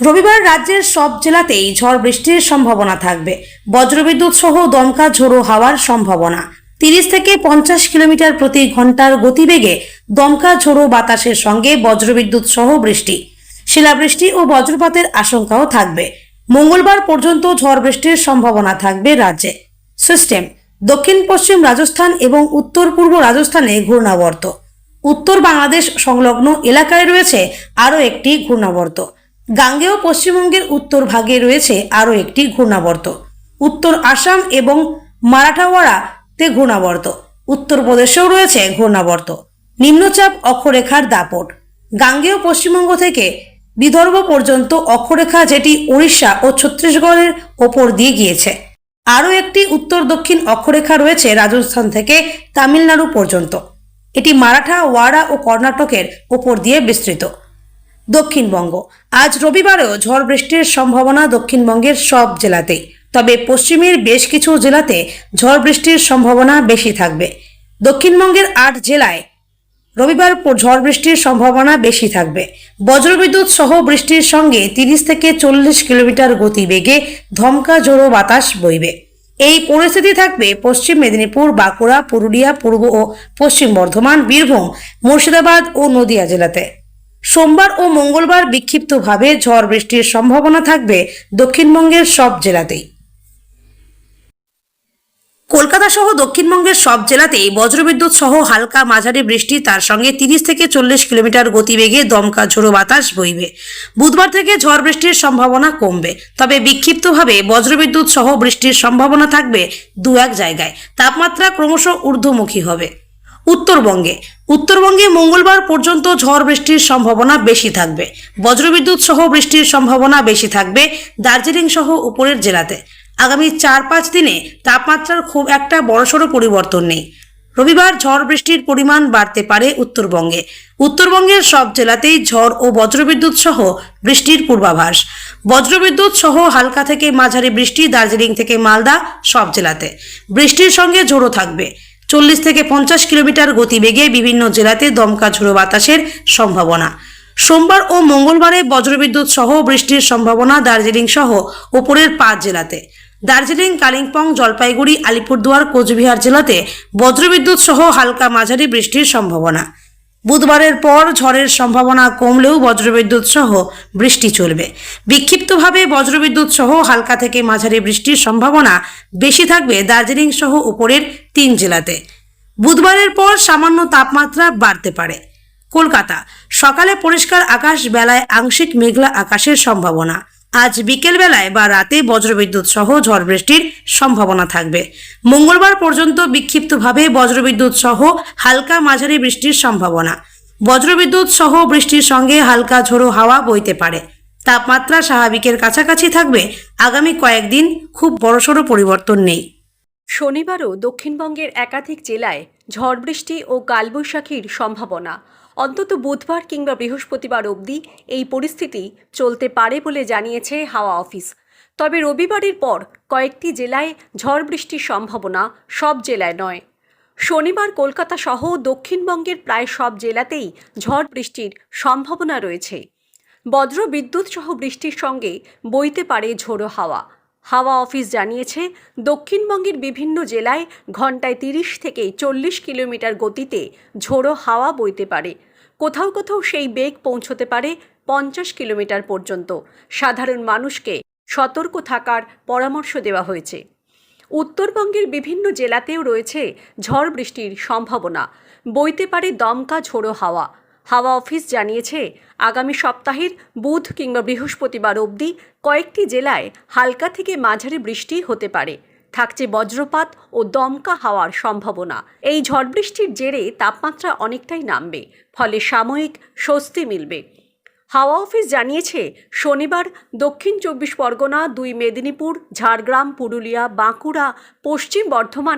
রবিবার রাজ্যের সব জেলাতেই ঝড় বৃষ্টির সম্ভাবনা থাকবে। বজ্রবিদ্যুৎ সহ দমকা ঝোড়ো হাওয়ার সম্ভাবনা। তিরিশ থেকে পঞ্চাশ কিলোমিটার প্রতি ঘণ্টার গতিবেগে দমকা ঝোড়ো বাতাসের সঙ্গে বজ্রবিদ্যুৎ সহ বৃষ্টি। শিলাবৃষ্টি ও বজ্রপাতের আশঙ্কাও থাকবে। মঙ্গলবার পর্যন্ত ঝড় বৃষ্টির সম্ভাবনা থাকবে রাজ্যে। সিস্টেম, দক্ষিণ পশ্চিম রাজস্থান এবং উত্তর পূর্ব রাজস্থানে ঘূর্ণাবর্ত। উত্তর বাংলাদেশ সংলগ্ন এলাকায় রয়েছে আরও একটি ঘূর্ণাবর্ত। গাঙ্গেয় পশ্চিমবঙ্গের উত্তর ভাগে রয়েছে আরও একটি ঘূর্ণাবর্ত। উত্তর আসাম এবং মারাঠাওয়াড়াতে ঘূর্ণাবর্ত। উত্তরপ্রদেশেও রয়েছে ঘূর্ণাবর্ত। নিম্নচাপ অক্ষরেখার দাপট। গাঙ্গেয় পশ্চিমবঙ্গ থেকে বিদর্ভ পর্যন্ত অক্ষরেখা যেটি উড়িষ্যা ও ছত্তিশগড়ের ওপর দিয়ে গিয়েছে। আরও একটি উত্তর দক্ষিণ অক্ষরেখা রয়েছে রাজস্থান থেকে তামিলনাড়ু পর্যন্ত। এটি মারাঠা ওয়াড়া ও কর্ণাটকের ওপর দিয়ে বিস্তৃত। দক্ষিণবঙ্গ। আজ রবিবারেও ঝড় বৃষ্টির সম্ভাবনা দক্ষিণবঙ্গের সব জেলাতেই তবে পশ্চিমের বেশ কিছু জেলাতে ঝড় বৃষ্টির সম্ভাবনা বেশি থাকবে। দক্ষিণবঙ্গের আট জেলায় রবিবার ঝড় বৃষ্টির সম্ভাবনা বেশি থাকবে। বজ্রবিদ্যুৎ সহ বৃষ্টির সঙ্গে তিরিশ থেকে চল্লিশ কিলোমিটার গতিবেগে ধমকা ঝোড়ো বাতাস বইবে। এই পরিস্থিতি থাকবে পশ্চিম মেদিনীপুর, বাঁকুড়া, পুরুলিয়া, পূর্ব ও পশ্চিম বর্ধমান, বীরভূম, মুর্শিদাবাদ ও নদিয়া জেলাতে। সোমবার ও মঙ্গলবার বিক্ষিপ্তভাবে ঝড় বৃষ্টির সম্ভাবনা থাকবে দক্ষিণবঙ্গের সব জেলাতেই। কলকাতা সহ দক্ষিণবঙ্গের সব জেলাতেই বজ্রবিদ্যুৎ সহ হালকা মাঝারি বৃষ্টি, তার সঙ্গে তিরিশ থেকে চল্লিশ কিলোমিটার গতিবেগে দমকা ঝোড়ো বাতাস বইবে। বুধবার থেকে ঝড় বৃষ্টির সম্ভাবনা কমবে, তবে বিক্ষিপ্তভাবে বজ্রবিদ্যুৎ সহ বৃষ্টির সম্ভাবনা থাকবে দু এক জায়গায়। তাপমাত্রা ক্রমশ ঊর্ধ্বমুখী হবে। উত্তরবঙ্গে। উত্তরবঙ্গে মঙ্গলবার পর্যন্ত ঝড় বৃষ্টির সম্ভাবনা বেশি থাকবে। বজ্রবিদ্যুৎ সহ বৃষ্টির সম্ভাবনা বেশি থাকবে দার্জিলিং সহ উপরের জেলাতে। আগামী চার পাঁচ দিনে তাপমাত্রার খুব একটা বড়সড় পরিবর্তন নেই। রবিবার ঝড় বৃষ্টির পরিমাণ বাড়তে পারে উত্তরবঙ্গে। উত্তরবঙ্গের সব জেলাতেই ঝড় ও বজ্রবিদ্যুৎ সহ বৃষ্টির পূর্বাভাস। বজ্রবিদ্যুৎ সহ হালকা থেকে মাঝারি বৃষ্টি দার্জিলিং থেকে মালদা সব জেলাতে। বৃষ্টির সঙ্গে ঝোড়ো থাকবে। চল্লিশ থেকে পঞ্চাশ কিলোমিটার গতিবেগে বিভিন্ন জেলাতে দমকা ঝোড়ো বাতাসের সম্ভাবনা। সোমবার ও মঙ্গলবারে বজ্রবিদ্যুৎ সহ বৃষ্টির সম্ভাবনা দার্জিলিং সহ উপরের পাঁচ জেলাতে। দার্জিলিং, কালিম্পং, জলপাইগুড়ি, আলিপুরদুয়ার, কোচবিহার জেলাতে বজ্রবিদ্যুৎ সহ হালকা মাঝারি বৃষ্টির সম্ভাবনা। বুধবারের পর ঝড়ের সম্ভাবনা কমলেও বজ্রবিদ্যুৎ সহ বৃষ্টি চলবে। বিক্ষিপ্তভাবে বজ্রবিদ্যুৎ সহ হালকা থেকে মাঝারি বৃষ্টির সম্ভাবনা বেশি থাকবে দার্জিলিং সহ উপরের তিন জেলাতে। বুধবারের পর সামান্য তাপমাত্রা বাড়তে পারে। কলকাতা, সকালে পরিষ্কার আকাশ, বেলায় আংশিক মেঘলা আকাশের সম্ভাবনা। আজ বিকেল বেলায় বা রাতে বজ্রবিদ্যুৎ সহ ঝড় বৃষ্টির সম্ভাবনা থাকবে। মঙ্গলবার পর্যন্ত বিক্ষিপ্তভাবে বজ্রবিদ্যুৎ সহ হালকা মাঝারি বৃষ্টির সম্ভাবনা। বজ্রবিদ্যুৎ সহ বৃষ্টির সঙ্গে হালকা ঝোড়ো হাওয়া বইতে পারে। তাপমাত্রা স্বাভাবিকের কাছাকাছি থাকবে। আগামী কয়েকদিন খুব বড়সড় পরিবর্তন নেই। শনিবারও দক্ষিণবঙ্গের একাধিক জেলায় ঝড় বৃষ্টি ও কালবৈশাখীর সম্ভাবনা। অন্তত বুধবার কিংবা বৃহস্পতিবার অবধি এই পরিস্থিতি চলতে পারে বলে জানিয়েছে হাওয়া অফিস। তবে রবিবারের পর কয়েকটি জেলায় ঝড় বৃষ্টির সম্ভাবনা সব জেলায় নয়। শনিবার কলকাতা সহ দক্ষিণবঙ্গের প্রায় সব জেলাতেই ঝড় বৃষ্টির সম্ভাবনা রয়েছে। বজ্র বিদ্যুৎ সহ বৃষ্টির সঙ্গে বইতে পারে ঝোড়ো হাওয়া। হাওয়া অফিস জানিয়েছে, দক্ষিণবঙ্গের বিভিন্ন জেলায় ঘন্টায় তিরিশ থেকে চল্লিশ কিলোমিটার গতিতে ঝোড়ো হাওয়া বইতে পারে। কোথাও কোথাও সেই বেগ পৌঁছতে পারে পঞ্চাশ কিলোমিটার পর্যন্ত। সাধারণ মানুষকে সতর্ক থাকার পরামর্শ দেওয়া হয়েছে। উত্তরবঙ্গের বিভিন্ন জেলাতেও রয়েছে ঝড় বৃষ্টির সম্ভাবনা। বইতে পারে দমকা ঝোড়ো হাওয়া। হাওয়া অফিস জানিয়েছে, আগামী সপ্তাহের বুধ কিংবা বৃহস্পতিবার অবধি কয়েকটি জেলায় হালকা থেকে মাঝারি বৃষ্টি হতে পারে। থাকছে বজ্রপাত ও দমকা হাওয়ার সম্ভাবনা। এই ঝড় বৃষ্টির জেরে তাপমাত্রা অনেকটাই নামবে, ফলে সাময়িক স্বস্তি মিলবে। হাওয়া অফিস জানিয়েছে, শনিবার দক্ষিণ চব্বিশ পরগনা, দুই মেদিনীপুর, ঝাড়গ্রাম, পুরুলিয়া, বাঁকুড়া, পশ্চিম বর্ধমান